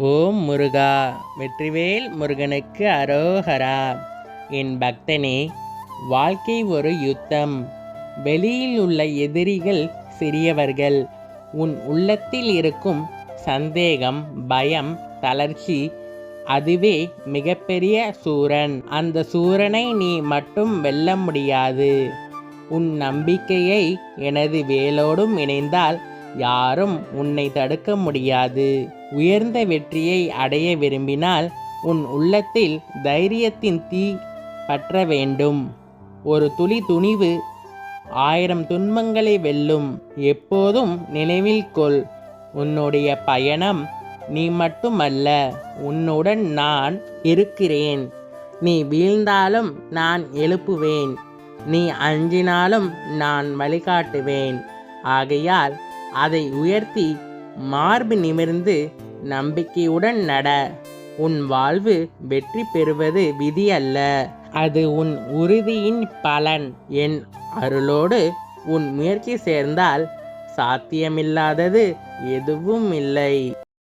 ஓம் முருகா வெற்றிவேல் முருகனுக்கு அரோகரா. என் பக்தனே வாழ்க்கை ஒரு யுத்தம். வெளியில் உள்ள எதிரிகள் சிறியவர்கள். உன் உள்ளத்தில் இருக்கும் சந்தேகம் பயம் தளர்ச்சி அதுவே மிகப்பெரிய சூரன். அந்த சூரனை நீ மட்டும் வெல்ல முடியாது. உன் நம்பிக்கையை எனது வேலோடும் இணைந்தால் யாரும் உன்னை தடுக்க முடியாது. உயர்ந்த வெற்றியை அடைய விரும்பினால் உன் உள்ளத்தில் தைரியத்தின் தீ பற்ற வேண்டும். ஒரு துளி துணிவு ஆயிரம் துன்பங்களை வெல்லும். எப்போதும் நினைவில் கொள் உன்னுடைய பயணம் நீ மட்டுமல்ல உன்னுடன் நான் இருக்கிறேன். நீ வீழ்ந்தாலும் நான் எழுப்புவேன். நீ அஞ்சினாலும் நான் வழிகாட்டுவேன். ஆகையால் அதை உயர்த்தி மார்பு நிமிர்ந்து நம்பிக்கையுடன் நட. உன் வாழ்வு வெற்றி பெறுவது விதி அல்ல. அது உன் உறுதியின் பலன். என் அருளோடு உன் முயற்சி சேர்ந்தால் சாத்தியமில்லாதது எதுவும் இல்லை.